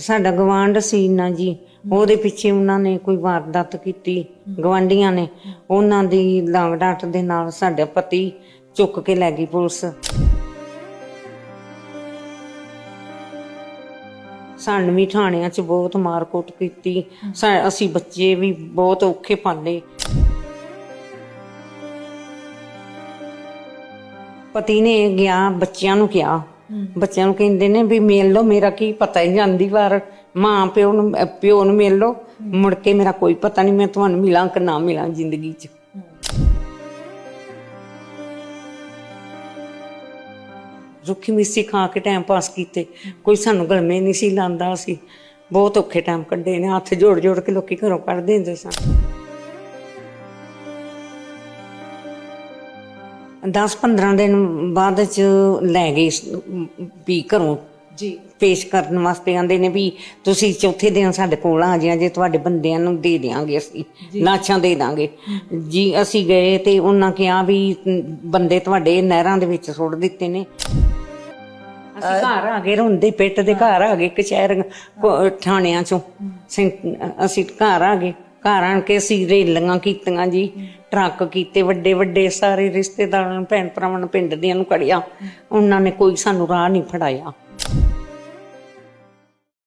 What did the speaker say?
ਸਾਡਾ ਗਵਾਂਢ ਸੀ ਨਾ ਜੀ, ਉਹਦੇ ਪਿੱਛੇ ਉਹਨਾਂ ਨੇ ਕੋਈ ਵਾਰਦਾਤ ਕੀਤੀ ਗਵਾਂਢੀਆਂ ਨੇ। ਉਹਨਾਂ ਦੀ ਲਾਂਗ ਡਾਟ ਦੇ ਨਾਲ ਸਾਡਾ ਪਤੀ ਚੁੱਕ ਕੇ ਲੈ ਗਈ ਪੁਲਿਸ। ਸਾਨੂੰ ਵੀ ਥਾਣਿਆਂ 'ਚ ਬਹੁਤ ਮਾਰਕੁੱਟ ਕੀਤੀ। ਸਾ- ਅਸੀਂ ਬੱਚੇ ਵੀ ਬਹੁਤ ਔਖੇ ਪਾਲੇ। ਪਤੀ ਨੇ ਗਿਆ, ਬੱਚਿਆਂ ਨੂੰ ਕਿਹਾ। ਬੱਚਿਆਂ ਨੂੰ ਕਹਿੰਦੇ ਨੇ ਵੀ ਮਿਲ ਲਓ, ਮੇਰਾ ਕੀ ਪਤਾ ਹੀ ਜਾਂਦੀ ਵਾਰ। ਮਾਂ ਪਿਓ ਨੂੰ ਅਹ ਪਿਓ ਨੂੰ ਮਿਲ ਲਓ। ਮੁੜ ਕੇ ਮੇਰਾ ਕੋਈ ਪਤਾ ਨਹੀਂ, ਮੈਂ ਤੁਹਾਨੂੰ ਮਿਲਾਂ ਕਿ ਨਾ ਮਿਲਾਂ ਜ਼ਿੰਦਗੀ 'ਚ। ਰੁੱਖੀ ਮਿੱਸੀ ਖਾ ਕੇ ਟਾਈਮ ਪਾਸ ਕੀਤੇ। ਕੋਈ ਸਾਨੂੰ ਗਲਮੇ ਨਹੀਂ ਸੀ ਲਾਂਦਾ ਸੀ। ਬਹੁਤ ਔਖੇ ਟਾਈਮ ਕੱਢੇ ਨੇ। ਹੱਥ ਜੋੜ ਜੋੜ ਕੇ ਲੋਕੀ ਘਰੋਂ ਕੱਢ ਦਿੰਦੇ ਸਨ। 10-15 ਦਿਨ ਬਾਅਦ ਚ ਲੈ ਗਏ ਵੀ ਘਰੋਂ ਜੀ। ਪੇਸ਼ ਕਰਨ ਵਾਸਤੇ ਆਂਦੇ ਨੇ ਵੀ ਤੁਸੀਂ ਚੌਥੇ ਦਿਨ ਸਾਡੇ ਕੋਲ ਆ ਜਿਆ ਜੇ ਤੁਹਾਡੇ ਬੰਦਿਆਂ ਨੂੰ ਦੇ ਦਿਆਂਗੇ ਅਸੀਂ ਲਾਸ਼ਾਂ ਦੇ ਦਾਂਗੇ। ਜੀ ਅਸੀਂ ਗਏ ਤੇ ਉਹਨਾਂ ਕਿਹਾ ਵੀ ਬੰਦੇ ਤੁਹਾਡੇ ਨਹਿਰਾਂ ਦੇ ਵਿੱਚ ਸੁੱਟ ਦਿੱਤੇ ਨੇ। ਅਸੀਂ ਘਰ ਆ ਗਏ। ਰੋਂਦੇ ਪਿੱਟ ਦੇ ਘਰ ਆ ਗਏ ਕਚਹਿਰ ਥਾਣਿਆਂ ਚੋਂ। ਅਸੀਂ ਘਰ ਆ ਗਏ। ਘਰ ਆਣ ਕੇ ਅਸੀਂ ਰੇਲੀਆਂ ਕੀਤੀਆਂ ਜੀ, ਟਰੱਕ ਕੀਤੇ, ਵੱਡੇ ਵੱਡੇ ਸਾਰੇ ਰਿਸ਼ਤੇਦਾਰਾਂ ਨੂੰ ਭੈਣ ਭਰਾਵਾਂ ਨੂੰ ਪਿੰਡ ਦੀਆਂ ਨੂੰ ਕੜਿਆ। ਉਹਨਾਂ ਨੇ ਕੋਈ ਸਾਨੂੰ ਰਾਹ ਨਹੀਂ ਫੜਾਇਆ।